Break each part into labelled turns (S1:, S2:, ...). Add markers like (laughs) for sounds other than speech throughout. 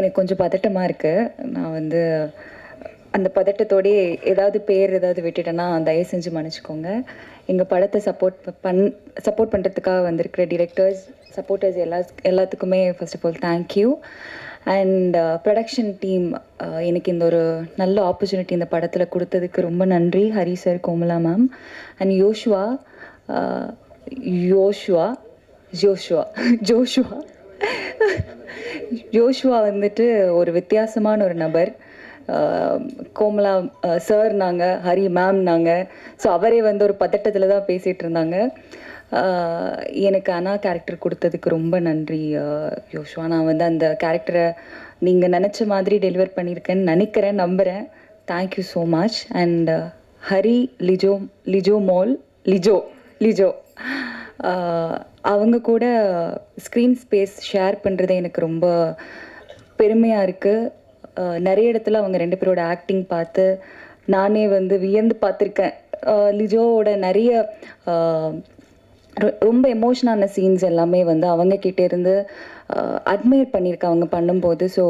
S1: எனக்கு கொஞ்சம் பதட்டமாக இருக்குது நான் வந்து அந்த பதட்டத்தோடயே ஏதாவது பேர் ஏதாவது விட்டுட்டேன்னா தயவு செஞ்சு மன்னிச்சுக்கோங்க. எங்கள் படத்தை சப்போர்ட் பண் சப்போர்ட் பண்ணுறதுக்காக வந்திருக்கிற டிரெக்டர்ஸ் சப்போர்ட்டர்ஸ் எல்லா எல்லாத்துக்குமே first of all thank you and production team எனக்கு இந்த ஒரு நல்ல ஆப்பர்ச்சுனிட்டி இந்த படத்தில் கொடுத்ததுக்கு ரொம்ப நன்றி. Hari sir Komala ma'am and Yoshua Yoshua Joshua Joshua Joshua வந்துட்டு ஒரு வித்தியாசமான ஒரு நபர். கோமலா சார் நாங்கள் ஹரி மேம் நாங்கள் ஸோ அவரே வந்து ஒரு பதட்டத்தில் தான் பேசிகிட்டு இருந்தாங்க. எனக்கு அனா கேரக்டர் கொடுத்ததுக்கு ரொம்ப நன்றி யோஷுவா யோஷ்வா நான் வந்து அந்த கேரக்டரை நீங்கள் நினச்ச மாதிரி டெலிவர் பண்ணியிருக்கேன்னு நினைக்கிறேன் நம்புகிறேன் thank you so much and Hari Lijo Lijo Mol Lijo Lijo. அவங்க கூட ஸ்க்ரீன் ஸ்பேஸ் ஷேர் பண்ணுறது எனக்கு ரொம்ப பெருமையாக இருக்குது நிறைய இடத்துல அவங்க ரெண்டு பேரோட ஆக்டிங் பார்த்து நானே வந்து வியந்து பார்த்துருக்கேன். லிஜோவோட நிறைய ரொம்ப எமோஷனான சீன்ஸ் எல்லாமே வந்து அவங்க இருந்து அட்மையர் பண்ணியிருக்கேன் அவங்க பண்ணும்போது. ஸோ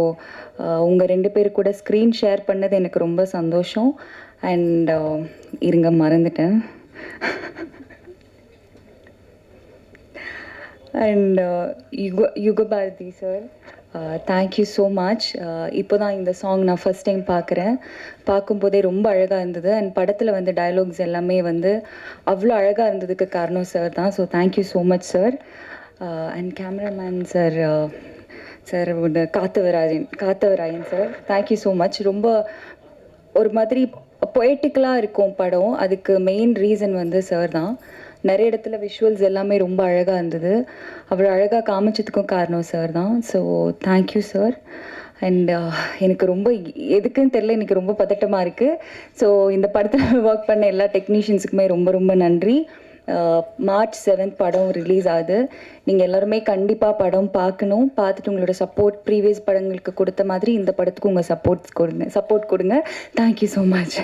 S1: உங்கள் ரெண்டு பேர் கூட ஸ்க்ரீன் ஷேர் பண்ணது எனக்கு ரொம்ப சந்தோஷம். அண்ட் இருங்க மறந்துட்டேன். (laughs) அண்ட் யுக Yugabharathi sir thank you so much இப்போ தான் இந்த சாங் நான் ஃபர்ஸ்ட் டைம் பார்க்குறேன் பார்க்கும்போதே ரொம்ப அழகாக இருந்தது அண்ட் படத்தில் வந்து டயலாக்ஸ் எல்லாமே வந்து அவ்வளோ அழகாக இருந்ததுக்கு காரணம் சார் தான் so thank you so much sir and cameraman sir sir Kathavarayan Kathavarayan sir thank you so much ரொம்ப ஒரு மாதிரி பொயட்டிக்கலாக இருக்கும் படம் அதுக்கு மெயின் ரீசன் வந்து சார் தான் நிறைய இடத்துல விஷுவல்ஸ் எல்லாமே ரொம்ப அழகாக இருந்தது. அவ்வளோ அழகாக காமிச்சதுக்கும் காரணம் சார் தான். ஸோ தேங்க்யூ சார் அண்ட் எனக்கு ரொம்ப எதுக்குன்னு தெரில எனக்கு ரொம்ப பதட்டமாக இருக்குது ஸோ இந்த படத்தில் ஒர்க் (laughs) பண்ண எல்லா டெக்னீஷியன்ஸுக்குமே ரொம்ப ரொம்ப நன்றி. Uh, மார்ச் செவன்த் படம் ரிலீஸ் ஆகுது. நீங்கள் எல்லாருமே கண்டிப்பாக படம் பார்க்கணும். பார்த்துட்டு உங்களோட சப்போர்ட் ப்ரீவியஸ் படங்களுக்கு கொடுத்த மாதிரி இந்த படத்துக்கு உங்கள் சப்போர்ட்ஸ் கொடுங்க. சப்போர்ட் கொடுங்க. Thank you so much